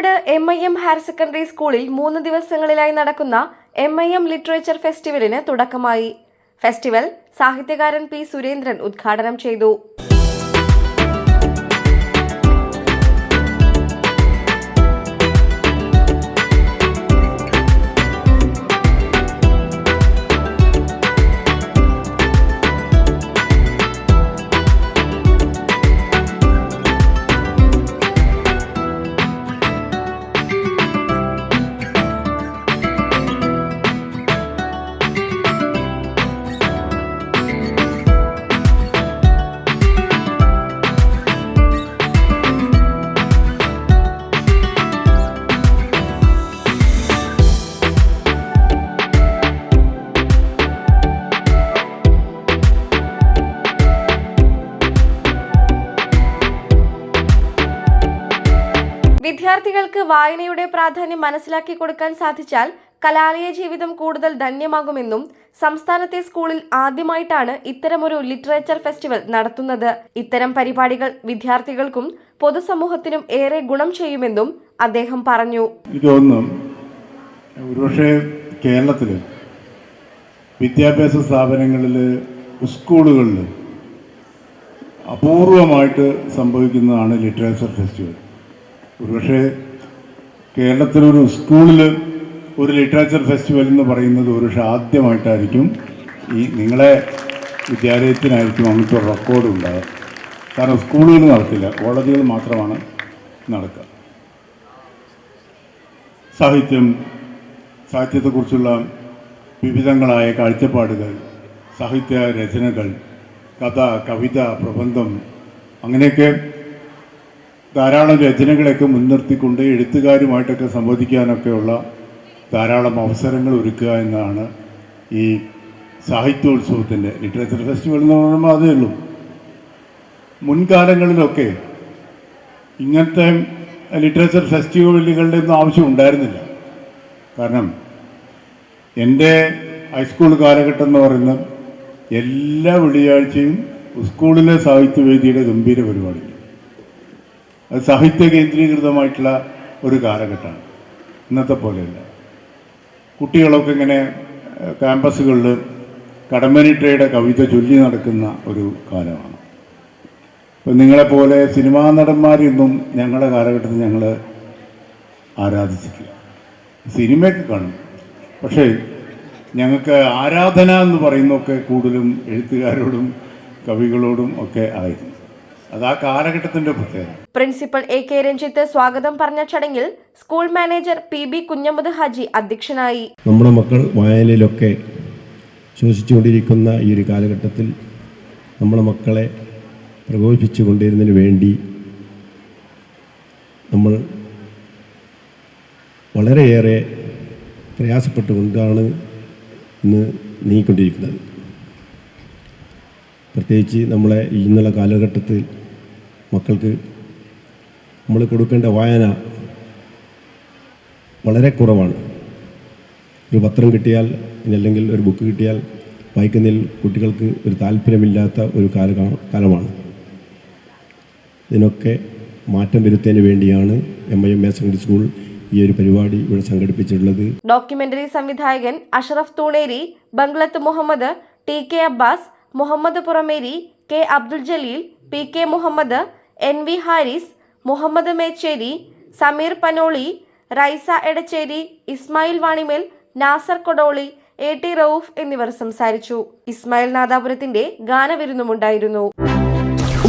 വായനയോട് M I M higher secondary സ്കൂളിൽ മൂന്ന് ദിവസങ്ങളിലായി നടക്കുന്ന എം ഐ എം ലിറ്ററേച്ചർ ഫെസ്റ്റിവലിന് തുടക്കമായി. ഫെസ്റ്റിവൽ സാഹിത്യകാരൻ പി സുരേന്ദ്രൻ ഉദ്ഘാടനം ചെയ്തു. വിദ്യാർത്ഥികൾക്ക് വായനയുടെ പ്രാധാന്യം മനസ്സിലാക്കി കൊടുക്കാൻ സാധിച്ചാൽ കലാലയ ജീവിതം കൂടുതൽ ധന്യമാകുമെന്നും സംസ്ഥാനത്തെ സ്കൂളിൽ ആദ്യമായിട്ടാണ് ഇത്തരമൊരു ലിറ്ററേച്ചർ ഫെസ്റ്റിവൽ നടത്തുന്നത്. ഇത്തരം പരിപാടികൾ വിദ്യാർത്ഥികൾക്കും പൊതുസമൂഹത്തിനും ഏറെ ഗുണം ചെയ്യുമെന്നും അദ്ദേഹം പറഞ്ഞു. ഒരുപക്ഷെ വിദ്യാഭ്യാസ സ്ഥാപനങ്ങളിൽ സ്കൂളുകളിൽ അപൂർവമായിട്ട് സംഭവിക്കുന്നതാണ് ലിറ്ററേച്ചർ ഫെസ്റ്റിവൽ. ഒരുപക്ഷെ കേരളത്തിലൊരു സ്കൂളിൽ ഒരു ലിറ്ററേച്ചർ ഫെസ്റ്റിവൽ എന്ന് പറയുന്നത് ഒരുപക്ഷെ ആദ്യമായിട്ടായിരിക്കും ഈ നിങ്ങളെ വിദ്യാലയത്തിനായിരിക്കും അങ്ങനത്തെ ഒരു റെക്കോർഡ് ഉണ്ടാകുക കാരണം സ്കൂളുകൾ നടക്കില്ല കോളേജുകൾ മാത്രമാണ് നടക്കുക. സാഹിത്യം സാഹിത്യത്തെക്കുറിച്ചുള്ള വിവിധങ്ങളായ കാഴ്ചപ്പാടുകൾ സാഹിത്യ രചനകൾ കഥ കവിത പ്രബന്ധം അങ്ങനെയൊക്കെ ധാരാളം രചനകളൊക്കെ മുൻനിർത്തിക്കൊണ്ട് എഴുത്തുകാരുമായിട്ടൊക്കെ സംവദിക്കാനൊക്കെയുള്ള ധാരാളം അവസരങ്ങൾ ഒരുക്കുക എന്നാണ് ഈ സാഹിത്യോത്സവത്തിന്റെ ലിറ്ററേച്ചർ ഫെസ്റ്റിവൽ എന്ന് പറയുമ്പോൾ അതേ ഉള്ളൂ. മുൻകാലങ്ങളിലൊക്കെ ഇങ്ങനത്തെ ലിറ്ററേച്ചർ ഫെസ്റ്റിവലുകളുടെ ഒന്നും ആവശ്യം ഉണ്ടായിരുന്നില്ല. കാരണം എന്റെ ഹൈസ്കൂൾ കാലഘട്ടം എന്ന് പറയുന്നത് എല്ലാ വെള്ളിയാഴ്ചയും സ്കൂളിലെ സാഹിത്യവേദിയുടെ ഗംഭീര പരിപാടി സാഹിത്യ കേന്ദ്രീകൃതമായിട്ടുള്ള ഒരു കാലഘട്ടമാണ്. ഇന്നത്തെ പോലെയല്ല. കുട്ടികളൊക്കെ ഇങ്ങനെ ക്യാമ്പസുകളിൽ കടമ്പനിട്ടയുടെ കവിത ചൊല്ലി നടക്കുന്ന ഒരു കാലമാണ്. ഇപ്പം നിങ്ങളെപ്പോലെ സിനിമാ നടന്മാരെയൊന്നും ഞങ്ങളുടെ കാലഘട്ടത്തിൽ ഞങ്ങൾ ആരാധിച്ചിട്ടില്ല. സിനിമയൊക്കെ കാണും. പക്ഷേ ഞങ്ങൾക്ക് ആരാധന എന്ന് പറയുന്നതൊക്കെ കൂടുതലും എഴുത്തുകാരോടും കവികളോടും ഒക്കെ ആയിരുന്നു. അത് ആ കാലഘട്ടത്തിന്റെ പ്രത്യേകത. പ്രിൻസിപ്പൽ എ കെ രഞ്ജിത്ത് സ്വാഗതം പറഞ്ഞ ചടങ്ങിൽ school manager P B Kunhammad Haji അധ്യക്ഷനായി. നമ്മുടെ മക്കൾ വായനയിലൊക്കെ ശോഷിച്ചുകൊണ്ടിരിക്കുന്ന ഈ ഒരു കാലഘട്ടത്തിൽ നമ്മുടെ മക്കളെ പ്രകോപിപ്പിച്ചു കൊണ്ടിരുന്നതിന് വേണ്ടി നമ്മൾ വളരെയേറെ പ്രയാസപ്പെട്ടുകൊണ്ടാണ് ഇന്ന് നീങ്ങിക്കൊണ്ടിരിക്കുന്നത്. പ്രത്യേകിച്ച് നമ്മളെ ഇന്നുള്ള കാലഘട്ടത്തിൽ മക്കൾക്ക് നമ്മൾ കൊടുക്കേണ്ട വായന വളരെ കുറവാണ്. ഒരു പത്രം കിട്ടിയാൽ അല്ലെങ്കിൽ ഒരു ബുക്ക് കിട്ടിയാൽ വായിക്കുന്നതിൽ കുട്ടികൾക്ക് ഒരു താല്പര്യമില്ലാത്ത ഒരു കാല കാലമാണ്. ഇതിനൊക്കെ മാറ്റം വരുത്തുന്നതിന് വേണ്ടിയാണ് M I M A secondary school ഈ ഒരു പരിപാടി ഇവിടെ സംഘടിപ്പിച്ചിട്ടുള്ളത്. ഡോക്യുമെന്ററി സംവിധായകൻ Ashraf Thooneri Banglath Muhammad T K Abbas Muhammad Purameri K Abdul Jaleel P K Muhammad N V Haris Muhammad Mecheri Sameer Panoli Raisa Edacheri Ismail Vanimel Nasar Kodoli A T Rauf എന്നിവർ സംസാരിച്ചു. ഇസ്മായിൽ നാദാപുരത്തിന്റെ ഗാനവിരുന്നുമുണ്ടായിരുന്നു.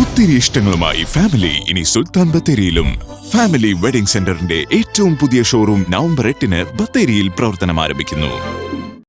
ഒത്തിരി ഇഷ്ടങ്ങളുമായി family ഇനി സുൽത്താൻ ബത്തേരിയിലും. Family wedding സെന്ററിന്റെ ഏറ്റവും പുതിയ showroom November എട്ടിന് ബത്തേരിയിൽ പ്രവർത്തനം ആരംഭിക്കുന്നു